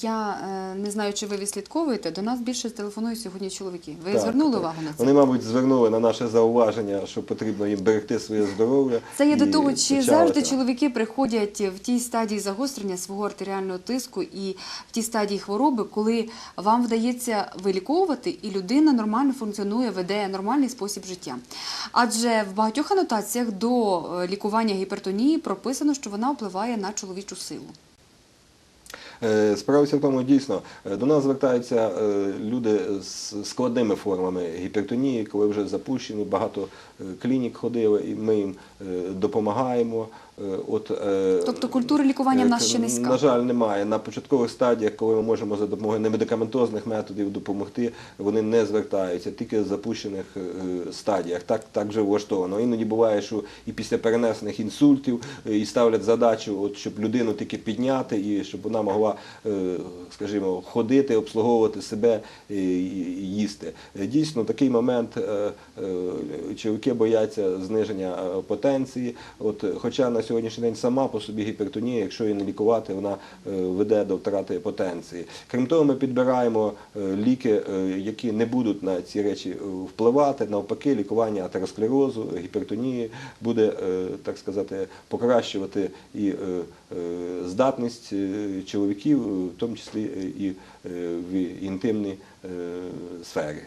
Я е, не знаю, чи ви відслідковуєте. До нас більше телефонують сьогодні чоловіки. Ви Так, звернули так. увагу на це? Вони, мабуть, звернули на наше зауваження, що потрібно їм берегти своє здоров'я. Це є до того, чи почали, завжди чоловіки приходять в тій стадії загострення свого артеріального тиску і в тій стадії хвороби, коли вам вдається виліковувати, і людина нормально функціонує, веде нормальний спосіб життя. Адже в багатьох анотаціях до е, лікування гіпертонії прописано, що вона впливає на чоловічу силу. Е, Справа в тому, дійсно, е, до нас звертаються е, люди з складними формами гіпертонії, коли вже запущені, багато клінік ходили, і ми їм допомагаємо. Е, От, е, Тобто культура лікування в нас е, ще низька. На жаль, немає. На початкових стадіях, коли ми можемо за допомогою немедикаментозних методів допомогти, вони не звертаються, тільки в запущених стадіях. Так, так вже влаштовано. Іноді буває, що і після перенесених інсультів і ставлять задачу, от, щоб людину тільки підняти, і щоб вона могла, скажімо, ходити, обслуговувати себе і їсти. Дійсно, такий момент чоловіки бояться зниження потенції. От, хоча на сьогоднішній день сама по собі гіпертонія, якщо її не лікувати, вона е, веде до втрати потенції. Крім того, ми підбираємо е, ліки, е, які не будуть на ці речі впливати. Навпаки, лікування атеросклерозу, гіпертонії буде, так сказати, покращувати і здатність чоловіків, в тому числі і в інтимній сфері.